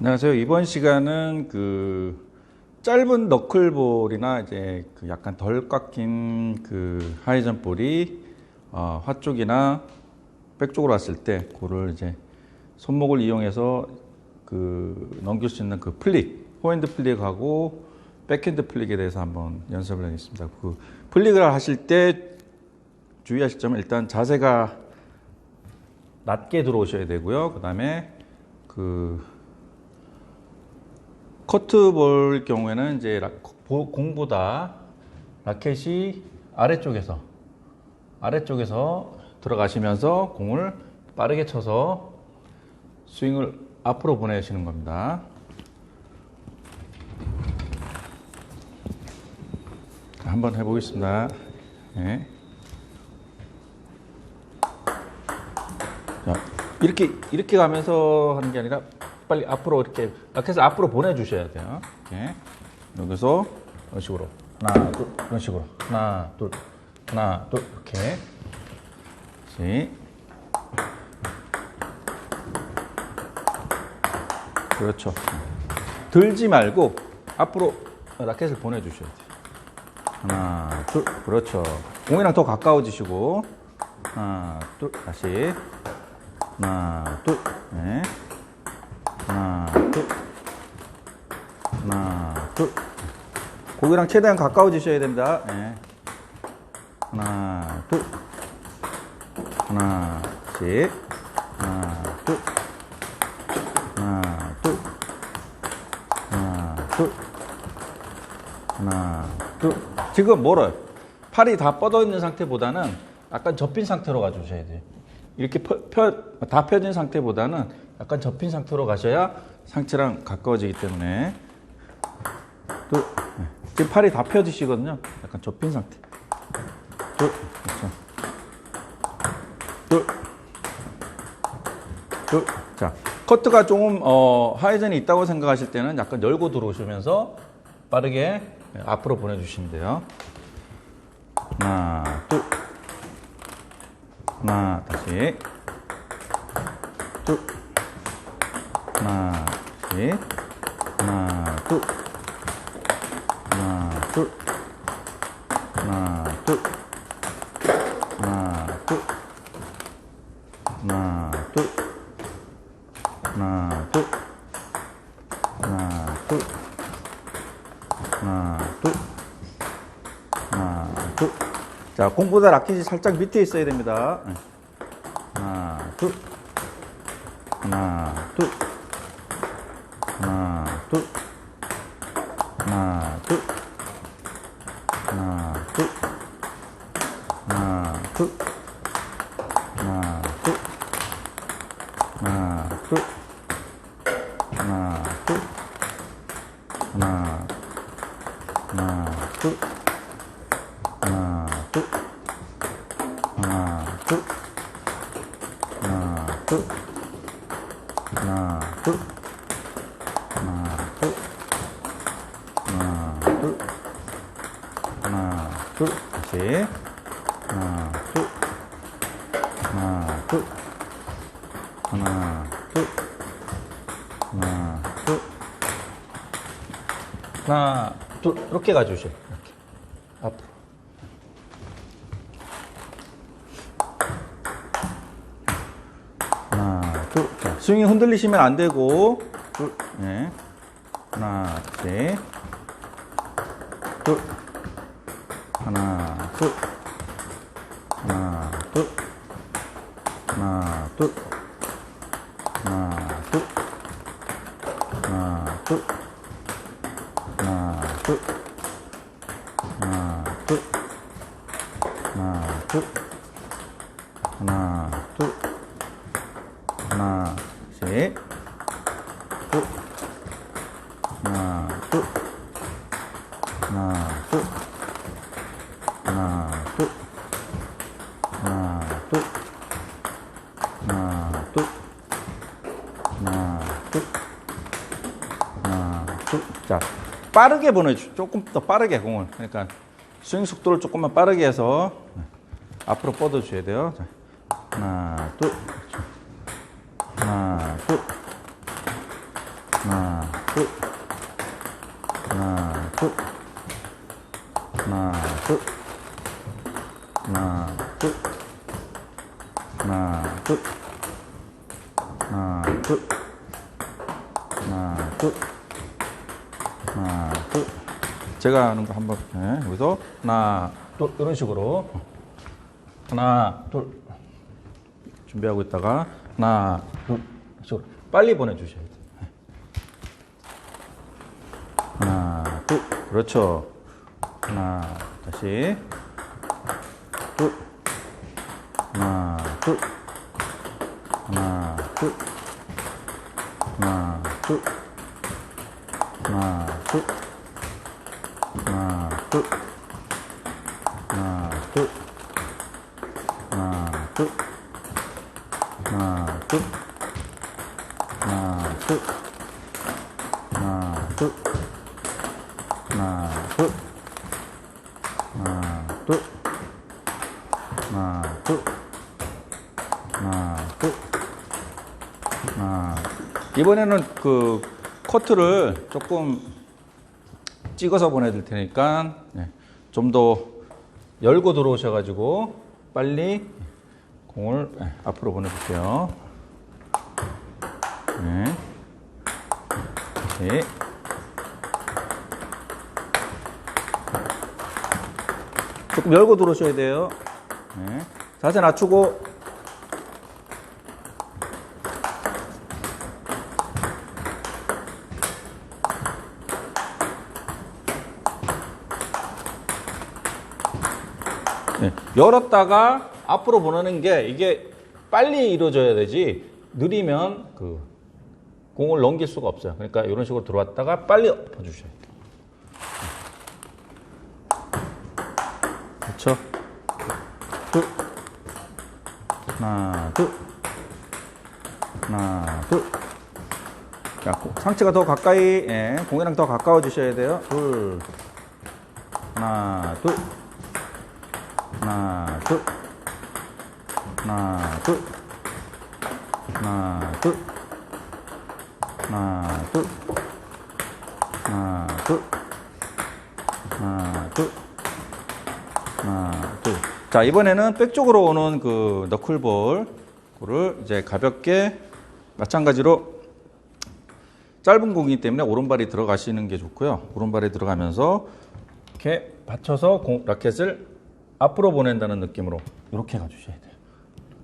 안녕하세요. 이번 시간은 그 짧은 너클볼이나 이제 그 약간 덜 깎인 그 하이전 볼이 어, 화 쪽이나 백 쪽으로 왔을 때 그를 이제 손목을 이용해서 그 넘길 수 있는 그 플릭, 포핸드 플릭하고 백핸드 플릭에 대해서 한번 연습을 하겠습니다. 그 플릭을 하실 때 주의하실 점은 일단 자세가 낮게 들어오셔야 되고요. 그 다음에 그 커트볼 경우에는 이제 공보다 라켓이 아래쪽에서 아래쪽에서 들어가시면서 공을 빠르게 쳐서 스윙을 앞으로 보내시는 겁니다. 자, 한번 해보겠습니다. 네. 자, 이렇게 이렇게 가면서 하는 게 아니라 빨리 앞으로 이렇게 라켓을 앞으로 보내주셔야 돼요. 이렇게 여기서 이런 식으로 하나 둘 이런 식으로 하나 둘 하나 둘 이렇게 시 그렇죠. 들지 말고 앞으로 라켓을 보내주셔야 돼요. 하나 둘 그렇죠. 공이랑 더 가까워지시고 하나 둘 다시 하나, 둘, 네. 하나, 둘. 둘. 고기랑 최대한 가까워지셔야 됩니다. 네. 하나, 둘. 하나씩. 하나, 둘. 하나, 둘. 하나, 둘. 하나, 둘. 지금 멀어요. 팔이 다 뻗어 있는 상태보다는 약간 접힌 상태로 가주셔야 돼요. 이렇게 펴, 펴- 다 펴진 상태보다는 약간 접힌 상태로 가셔야 상체랑 가까워지기 때문에 둘, 네. 지금 팔이 다 펴지시거든요. 약간 접힌 상태. 둘, 그렇죠. 둘, 둘. 자, 커트가 조금 어, 하이전이 있다고 생각하실 때는 약간 열고 들어오시면서 빠르게 앞으로 보내주시면 돼요. 하나, 둘. 하나, 다시. 둘. 하나, 다시. 하나, 둘. 둘 하나 둘 하나 둘 하나 둘 하나 둘 하나 둘 하나 둘 하나 둘자 공보다 라켓이 살짝 밑에 있어야 됩니다 하나 둘 하나 둘 하나 둘 하나 둘 둘. 하나, 둘. 하나, 둘. 하나, 둘. 하나, 하나, 둘. 하나, 둘. 하나, 둘. 하나, 둘. 하나, 둘. 하나, 둘. 하나, 둘. 하나, 둘. 다시. 하나, 둘. 하나, 둘. 하나, 둘. 하나, 둘. 하나, 둘. 이렇게 가주세요. 이렇게. 앞으로. 하나, 둘. 자, 스윙이 흔들리시면 안 되고, 둘, 네. 하나, 셋. 둘. 하나, 둘. 하나, 둘. 하나, 둘. 하나, 둘. 하나, 둘. 하나, 둘. 하나, 둘. 하나, 둘. 하나, 둘. 하나, 셋. 둘. 하나, 둘. 하나, 둘. 하나, 둘. 둘. 하나, 둘. 하나, 둘. 하나, 둘. 자, 빠르게 보내주. 조금 더 빠르게 공을. 그러니까 스윙 속도를 조금만 빠르게 해서 앞으로 뻗어줘야 돼요. 자, 하나, 둘. 하나, 둘. 하나, 둘. 하나, 둘. 하나, 둘. 하나, 둘. 하나, 둘. 하나, 둘. 하나, 둘. 하나, 둘. 제가 하는 거 한번, 네, 여기서 하나, 둘, 이런 식으로. 하나, 둘. 준비하고 있다가, 하나, 둘. 식으로. 빨리 보내주셔야 돼요. 네. 하나, 둘. 그렇죠. 하나, 다시. 둘. 하나, 둘. 하나, 둘. 하나, 둘. 하나, 둘. 하나, 둘. 하나, 둘. 하나, 둘. 하나, 둘. 하나, 둘. 하나, 둘. 하나, 둘. 하나, 둘. 하나, 둘. 하나, 둘. 하나. 이번에는 그 커트를 조금 찍어서 보내드릴 테니까 네, 좀더 열고 들어오셔가지고 빨리 공을 네, 앞으로 보내볼게요. 네. 네. 조금 열고 들어오셔야 돼요. 네. 자세 낮추고 열었다가 앞으로 보내는 게 이게 빨리 이루어져야 되지 느리면 그 공을 넘길 수가 없어요. 그러니까 이런 식으로 들어왔다가 빨리 엎어주셔야 돼요. 그렇죠? 둘, 하나, 둘, 하나, 둘. 자, 고- 상체가 더 가까이, 예, 공이랑 더 가까워지셔야 돼요. 둘, 하나, 둘. 하나, 둘. 하나, 둘. 하나, 둘. 하나, 둘. 하나, 둘. 하나, 둘. 하나, 둘. 자, 이번에는 백 쪽으로 오는 그 너클볼, 그를 이제 가볍게 마찬가지로 짧은 공이기 때문에 오른발이 들어가시는 게 좋고요. 오른발이 들어가면서 이렇게 받쳐서 공, 라켓을 앞으로 보낸다는 느낌으로 이렇게 가주셔야 돼요.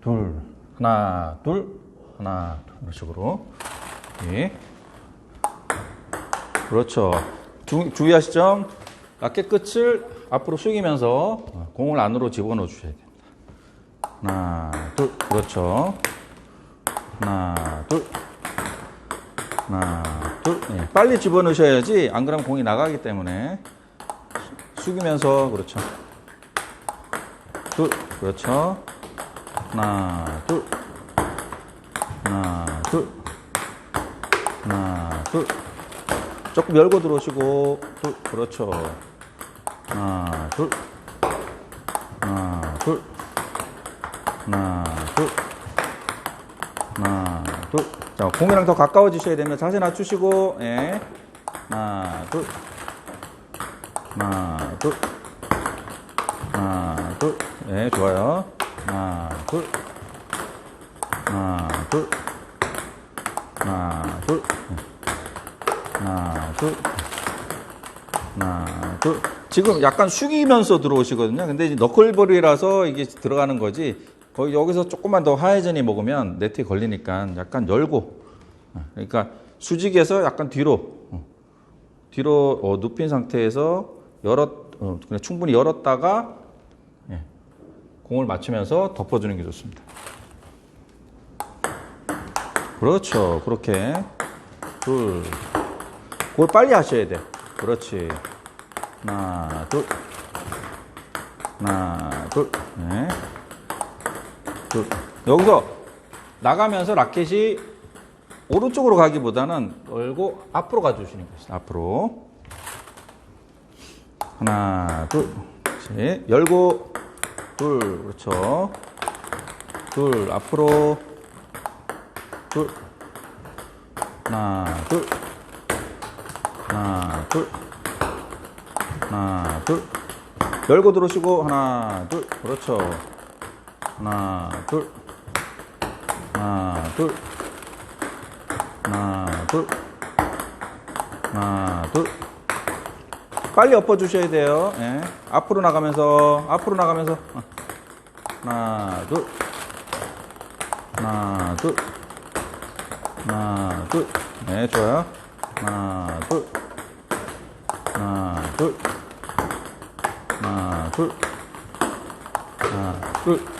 둘, 하나, 둘, 하나, 둘, 이런 식으로. 예. 그렇죠. 주, 주의하실 점, 라켓 끝을 앞으로 숙이면서 공을 안으로 집어넣어 주셔야 됩니다. 하나, 둘, 그렇죠. 하나, 둘, 하나, 둘. 예, 빨리 집어넣으셔야지, 안 그러면 공이 나가기 때문에. 숙이면서, 그렇죠. 둘, 그렇죠. 하나, 둘. 하나, 둘. 하나, 둘. 조금 열고 들어오시고, 둘, 그렇죠. 하나, 둘. 하나, 둘. 하나, 둘. 하나, 둘. 자, 공이랑 더 가까워지셔야 되면 자세 낮추시고, 예. 하나, 둘. 하나, 둘. 하나, 둘. 예, 좋아요. 하나, 둘. 하나, 둘. 하나, 둘. 하나, 둘. 하나, 둘. 지금 약간 숙이면서 들어오시거든요. 근데 이제 너클볼이라서 이게 들어가는 거지. 거의 여기서 조금만 더 하회전이 먹으면 네트에 걸리니까 약간 열고. 그러니까 수직에서 약간 뒤로. 어, 뒤로 어, 눕힌 상태에서 열었, 어, 그냥 충분히 열었다가 예, 공을 맞추면서 덮어주는 게 좋습니다. 그렇죠. 그렇게. 둘. 그걸 빨리 하셔야 돼. 그렇지. 하나, 둘. 하나, 둘. 네. 둘. 여기서 나가면서 라켓이 오른쪽으로 가기보다는 열고 앞으로 가주시는 것이다. 앞으로. 하나, 둘. 열고, 둘. 그렇죠. 둘. 앞으로. 둘. 하나, 둘. 하나, 둘. 하나, 둘. 열고 들어오시고, 하나, 둘. 그렇죠. 하나, 둘. 하나, 둘. 하나, 둘. 하나, 둘. 빨리 엎어 주셔야 돼요. 예. 앞으로 나가면서, 앞으로 나가면서. 하나, 둘. 하나, 둘. 하나, 둘. 네, 좋아요. 하나, 둘. 하나, 둘. 하나, 둘. 하나, 둘.